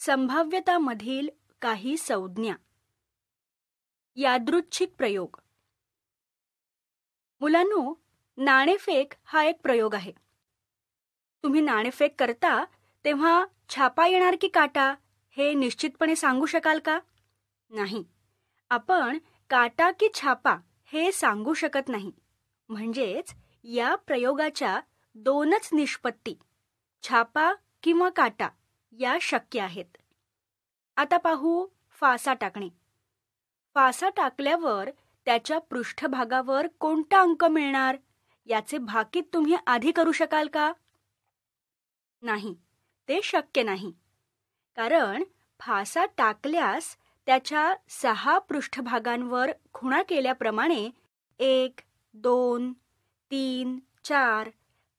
संभाव्यतामधील काही संज्ञा. यादृच्छिक प्रयोग. मुलांनो नाणेफेक हा एक प्रयोग आहे. तुम्ही नाणेफेक करता तेव्हा छापा येणार की काटा हे निश्चितपणे सांगू शकाल का? नाही. आपण काटा की छापा हे सांगू शकत नाही. म्हणजेच या प्रयोगाच्या दोनच निष्पत्ती छापा किंवा काटा. या शक्य आहेत. आता पाहू फासा टाकणे. फासा टाकल्यावर त्याच्या पृष्ठभागावर कोणता अंक मिळणार? याचे भाकीत तुम्ही आधी करू शकाल का? नाही ते शक्य नाही. कारण फासा टाकल्यास त्याच्या सहा पृष्ठभागांवर खुणा केल्याप्रमाणे एक दोन तीन चार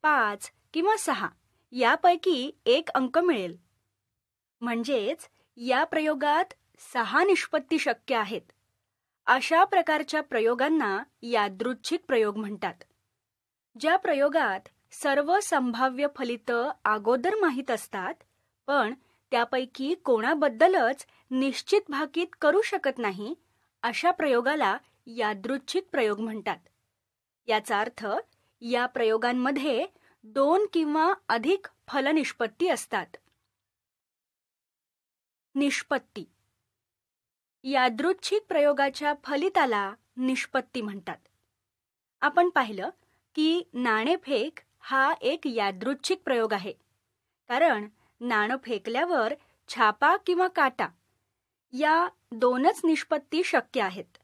पाच किंवा सहा यापैकी एक अंक मिळेल. म्हणजेच या प्रयोगात सहा निष्पत्ती शक्य आहेत. अशा प्रकारच्या प्रयोगांना यादृच्छिक प्रयोग म्हणतात. ज्या प्रयोगात सर्व संभाव्य फलित अगोदर माहीत असतात पण त्यापैकी कोणाबद्दलच निश्चित भाकीत करू शकत नाही अशा प्रयोगाला यादृच्छिक प्रयोग म्हणतात. याचा अर्थ या प्रयोगांमध्ये दोन किंवा अधिक फलनिष्पत्ती असतात. निष्पत्ती. यादृच्छिक प्रयोगाच्या फलिताला निष्पत्ती म्हणतात. आपण पाहिलं की नाणेफेक हा एक यादृच्छिक प्रयोग आहे. कारण नाणं फेकल्यावर छापा किंवा काटा या दोनच निष्पत्ती शक्य आहेत.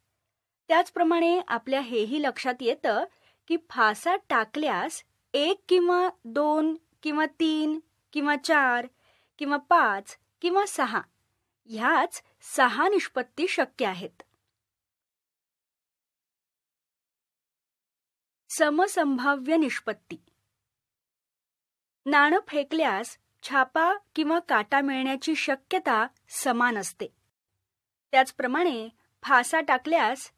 त्याचप्रमाणे आपल्या हेही लक्षात येतं की फासा टाकल्यास एक किंवा दोन किंवा तीन किंवा चार किंवा पाच किंवा सहा ह्याच सहा निष्पत्ती शक्य आहेत. समसंभाव्य निष्पत्ती. नाणं फेकल्यास छापा किंवा काटा मिळण्याची शक्यता समान असते. त्याचप्रमाणे फासा टाकल्यास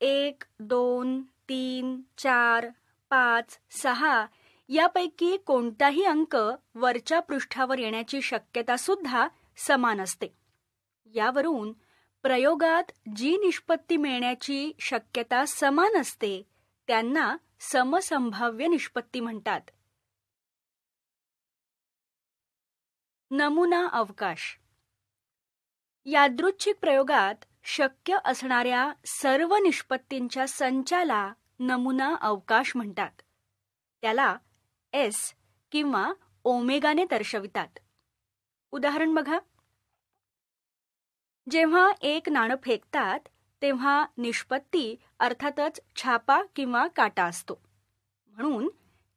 एक दोन तीन चार पाच सहा यापैकी कोणताही अंक वरच्या पृष्ठावर येण्याची शक्यता सुद्धा समान असते. यावरून प्रयोगात जी निष्पत्ती मिळण्याची शक्यता समान असते त्यांना समसंभाव्य निष्पत्ती म्हणतात. नमुना अवकाश. यादृच्छिक प्रयोगात शक्य असणाऱ्या सर्व निष्पत्तींच्या संचाला नमुना अवकाश म्हणतात. त्याला एस किंवा ओमेगाने दर्शवितात. उदाहरण बघा. जेव्हा एक नाणं फेकतात तेव्हा निष्पत्ती अर्थातच छापा किंवा काटा असतो. म्हणून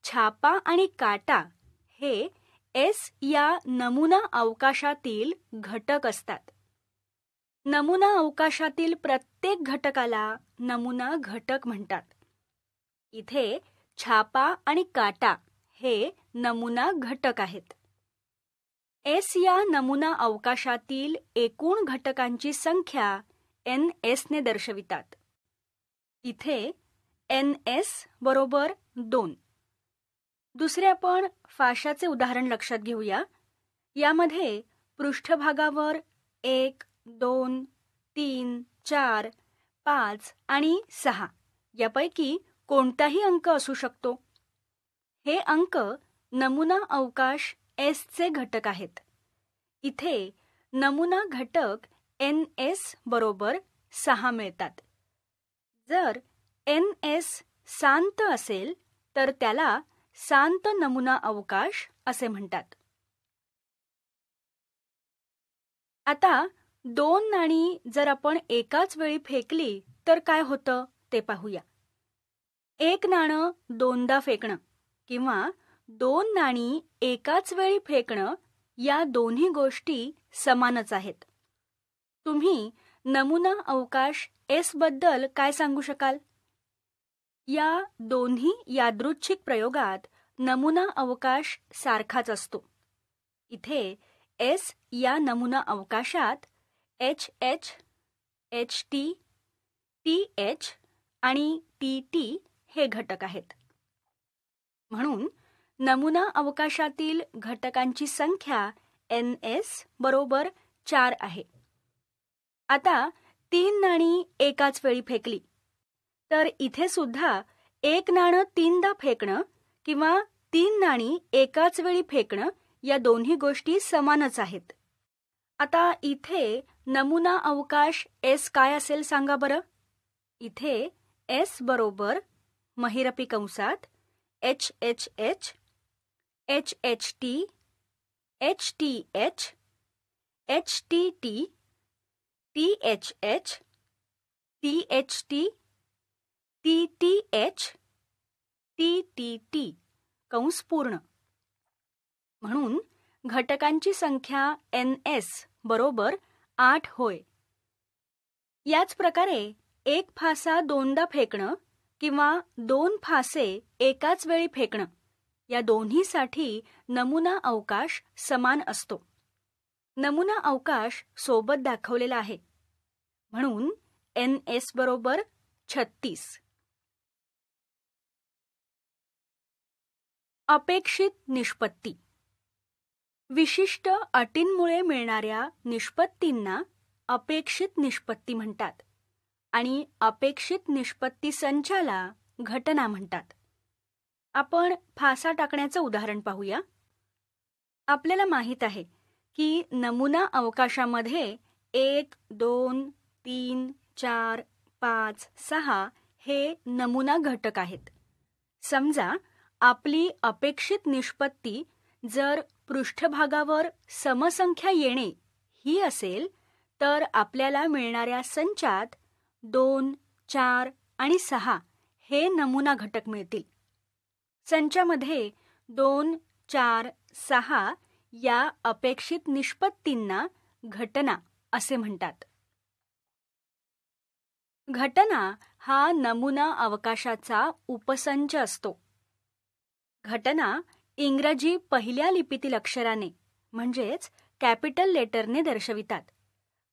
छापा आणि काटा हे एस या नमुना अवकाशातील घटक असतात. नमुना अवकाशातील प्रत्येक घटकाला नमुना घटक म्हणतात. इथे छापा आणि काटा हे नमुना घटक आहेत. एस या नमुना अवकाशातील एकूण घटकांची संख्या एन एसने दर्शवितात. इथे एन एस बरोबर दोन. दुसरे आपण फाशाचे उदाहरण लक्षात घेऊया. यामध्ये पृष्ठभागावर एक दोन तीन चार पाच आणि सहा. यापैकी कोणताही अंक असू शकतो. हे अंक नमुना अवकाश एसचे घटक आहेत. इथे नमुना घटक एन एस बरोबर सहा मिळतात. जर एन एस शांत असेल तर त्याला शांत नमुना अवकाश असे म्हणतात. आता दोन नाणी जर आपण एकाच वेळी फेकली तर काय होतं ते पाहूया. एक नाणं दोनदा फेकणं. किंवा दोन नाणी एकाच वेळी फेकणं या दोन्ही गोष्टी समानच आहेत. तुम्ही नमुना अवकाश एसबद्दल काय सांगू शकाल? या दोन्ही यादृच्छिक प्रयोगात नमुना अवकाश सारखाच असतो. इथे एस या नमुना अवकाशात H H H T T H आणि टी टी हे घटक आहेत. म्हणून नमुना अवकाशातील घटकांची संख्या एन एस बरोबर चार आहे. आता तीन नाणी एकाच वेळी फेकली. तर इथे सुद्धा एक नाणं तीनदा फेकणं किंवा तीन नाणी एकाच वेळी फेकणं या दोन्ही गोष्टी समानच आहेत. आता इथे नमुना अवकाश एस काय असेल सांगा बरं? इथे एस बरोबर महिरपी कंसात H H H H H T H T H H T T T H H T H T T T H T T T कंस पूर्ण म्हणून घटकांची संख्या एन एस बरोबर आठ होय. याच प्रकारे एक फासा दोनदा फेकणं किंवा दोन फासे एकाच वेळी फेकणं. या दोन्हीसाठी नमुना अवकाश समान असतो. नमुना अवकाश सोबत दाखवलेला आहे. म्हणून एन एस बरोबर छत्तीस. अपेक्षित निष्पत्ती. विशिष्ट अटींमुळे मिळणाऱ्या निष्पत्तींना अपेक्षित निष्पत्ती म्हणतात. आणि अपेक्षित निष्पत्ती संचाला घटना म्हणतात. आपण फासा टाकण्याचं उदाहरण पाहूया. आपल्याला माहीत आहे की नमुना अवकाशामध्ये एक दोन तीन चार पाच सहा हे नमुना घटक आहेत. समजा आपली अपेक्षित निष्पत्ती जर पृष्ठभागावर समसंख्या येणे ही असेल तर आपल्याला मिळणाऱ्या संचात दोन चार आणि सहा हे नमुना घटक मिळतील. संचामध्ये दोन चार सहा या अपेक्षित निष्पत्तींना घटना असे म्हणतात. घटना हा नमुना अवकाशाचा उपसंच असतो. घटना इंग्रजी पहिल्या लिपीतील अक्षराने म्हणजेच कॅपिटल लेटरने दर्शवितात.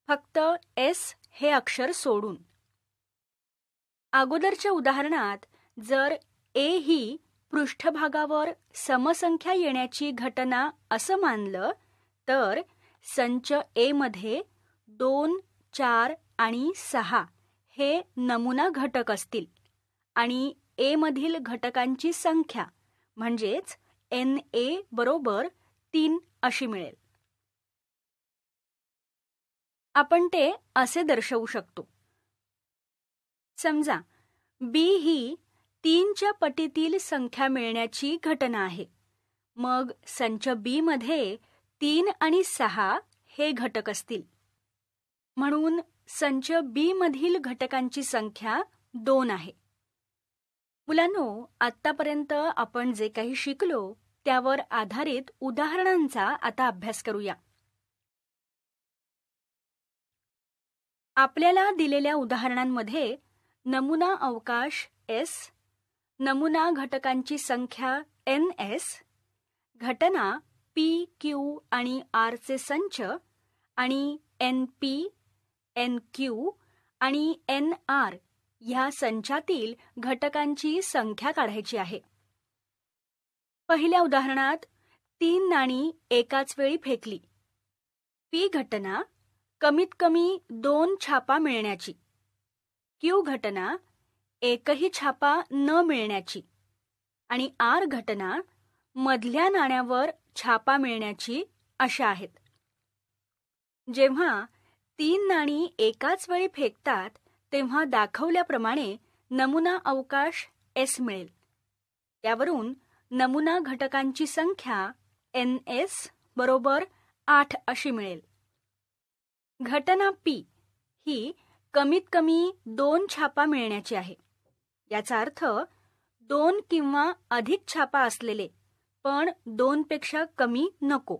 फक्त एस हे अक्षर सोडून. अगोदरच्या उदाहरणात जर ए ही पृष्ठभागावर समसंख्या येण्याची घटना असं मानलं तर संच ए मध्ये दोन चार आणि सहा हे नमुना घटक असतील आणि ए मधील घटकांची संख्या म्हणजेच एन ए बरोबर तीन अशी मिळेल. आपण ते असे दर्शवू शकतो. समजा बी ही तीनच्या पटीतील संख्या मिळण्याची घटना आहे. मग संच बी मध्ये तीन आणि सहा हे घटक असतील. म्हणून संच बी मधील घटकांची संख्या दोन आहे. मुलांनो आतापर्यंत आपण जे काही शिकलो त्यावर आधारित उदाहरणांचा आता अभ्यास करूया. आपल्याला दिलेल्या उदाहरणांमध्ये नमुना अवकाश एस नमुना घटकांची संख्या एन एस घटना पी क्यू आणि आरचे संच आणि एन पी एन क्यू आणि एन आर ह्या संचातील घटकांची संख्या काढायची आहे. पहिल्या उदाहरणात तीन नाणी एकाच वेळी फेकली. पी घटना कमीत कमी दोन छापा मिळण्याची. क्यू घटना एकही छापा न मिळण्याची आणि आर घटना मधल्या नाण्यावर छापा मिळण्याची अशा आहेत. जेव्हा तीन नाणी एकाच वेळी फेकतात तेव्हा दाखवल्याप्रमाणे नमुना अवकाश एस मिळेल. त्यावरून नमुना घटकांची संख्या एन एस बरोबर आठ अशी मिळेल. घटना पी ही कमीत कमी दोन छापा मिळण्याची आहे. याचा अर्थ दोन किंवा अधिक छापा असलेले पण दोनपेक्षा कमी नको.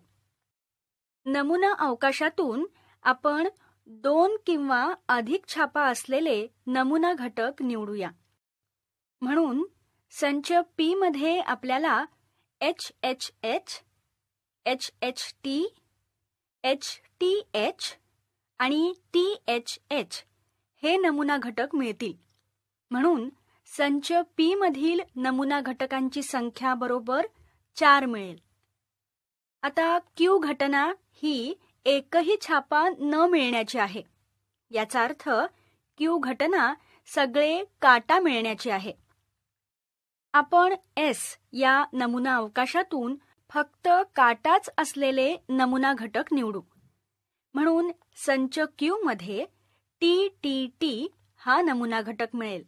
नमुना अवकाशातून आपण दोन किंवा अधिक छापा असलेले नमुना घटक निवडूया. म्हणून संच पी मध्ये आपल्याला H H H H H T H T H आणि टी एच एच हे नमुना घटक मिळतील. म्हणून संच पी मधील नमुना घटकांची संख्या बरोबर चार मिळेल. आता क्यू घटना ही एकही छापा न मिळण्याची आहे. याचा अर्थ क्यू घटना सगळे काटा मिळण्याची आहे. आपण एस या नमुना अवकाशातून फक्त काटाच असलेले नमुना घटक निवडू. म्हणून संच क्यू मध्ये टी टी टी हा नमुना घटक मिळेल.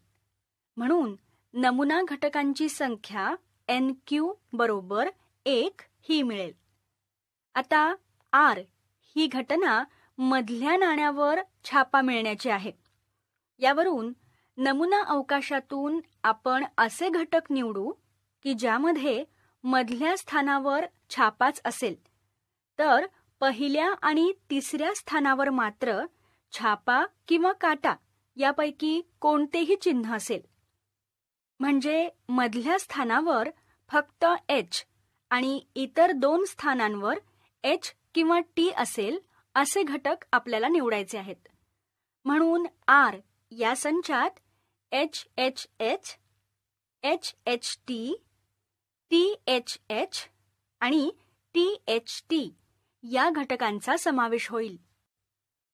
म्हणून नमुना घटकांची संख्या एन क्यू बरोबर एक ही मिळेल. आता आर ही घटना मधल्या नाण्यावर छापा मिळण्याची आहे. यावरून नमुना अवकाशातून आपण असे घटक निवडू की ज्यामध्ये मधल्या स्थानावर छापाच असेल. तर पहिल्या आणि तिसऱ्या स्थानावर मात्र छापा किंवा काटा यापैकी कोणतेही चिन्ह असेल. म्हणजे मधल्या स्थानावर फक्त एच आणि इतर दोन स्थानांवर एच किंवा टी असेल असे घटक आपल्याला निवडायचे आहेत. म्हणून आर या संचात H H H H H T T H H आणि टी एच टी या घटकांचा समावेश होईल.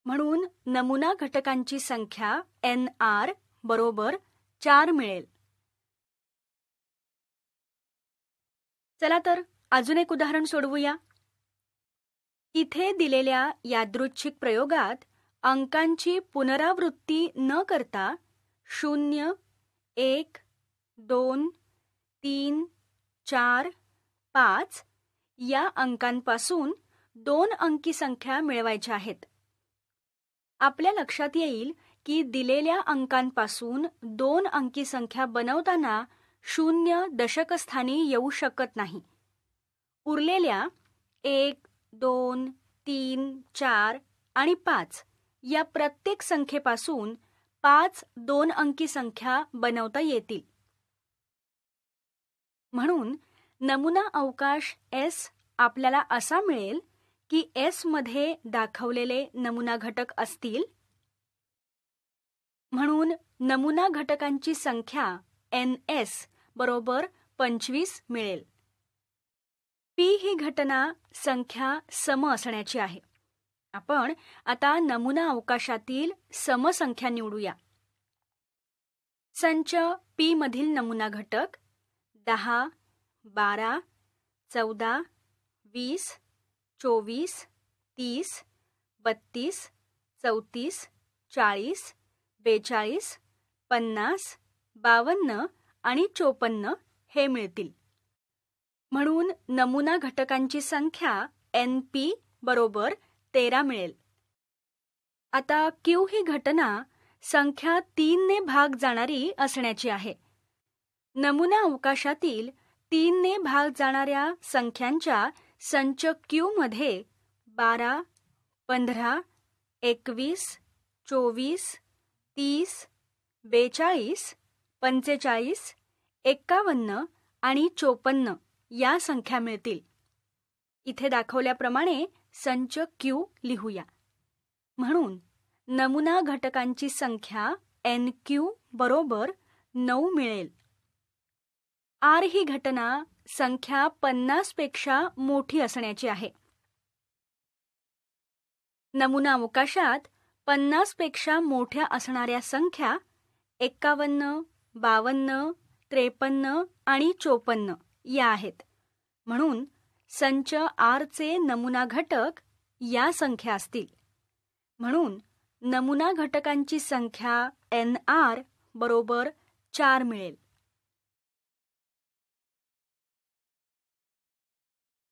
म्हणून नमुना घटकांची संख्या एन आर बरोबर चार मिळेल. चला तर अजून एक उदाहरण सोडवूया. इथे दिलेल्या यादृच्छिक प्रयोगात अंकांची पुनरावृत्ती न करता शून्य एक दोन तीन चार पाच या अंकांपासून दोन अंकी संख्या मिळवायच्या आहेत. आपल्या लक्षात येईल की दिलेल्या अंकांपासून दोन अंकी संख्या बनवताना शून्य दशकस्थानी येऊ शकत नाही. उरलेल्या एक दोन तीन चार आणि पाच या प्रत्येक संख्येपासून पाच दोन अंकी संख्या बनवता येतील. म्हणून नमुना अवकाश एस आपल्याला असा मिळेल की एसमध्ये दाखवलेले नमुना घटक असतील? म्हणून नमुना घटकांची संख्या एन एस बरोबर पंचवीस मिळेल. पी ही घटना संख्या सम असण्याची आहे. आपण आता नमुना अवकाशातील समसंख्या निवडूया. संच पी मधील नमुना घटक दहा बारा चौदा वीस चोवीस तीस बत्तीस चौतीस चाळीस बेचाळीस पन्नास बावन्न आणि चोपन्न हे मिळतील. म्हणून नमुना घटकांची संख्या एन पी बरोबर तेरा मिळेल. आता क्यू ही घटना संख्या तीनने भाग जाणारी असण्याची आहे. नमुना अवकाशातील तीनने भाग जाणाऱ्या संख्यांच्या संच क्यू मध्ये बारा पंधरा एकवीस चोवीस तीस बेचाळीस पंचेचाळीस एक्कावन्न आणि चोपन्न या संख्या मिळतील. इथे दाखवल्याप्रमाणे संच क्यू लिहूया. म्हणून नमुना घटकांची संख्या एन क्यू बरोबर नऊ मिळेल. आर ही घटना संख्या पन्नासपेक्षा मोठी असण्याची आहे. नमुना अवकाशात पन्नासपेक्षा मोठ्या असणाऱ्या संख्या एक्कावन्न बावन्न त्रेपन्न आणि चोपन्न या आहेत. म्हणून संच आरचे नमुना घटक या संख्या असतील. म्हणून नमुना घटकांची संख्या एन आर बरोबर चार मिळेल.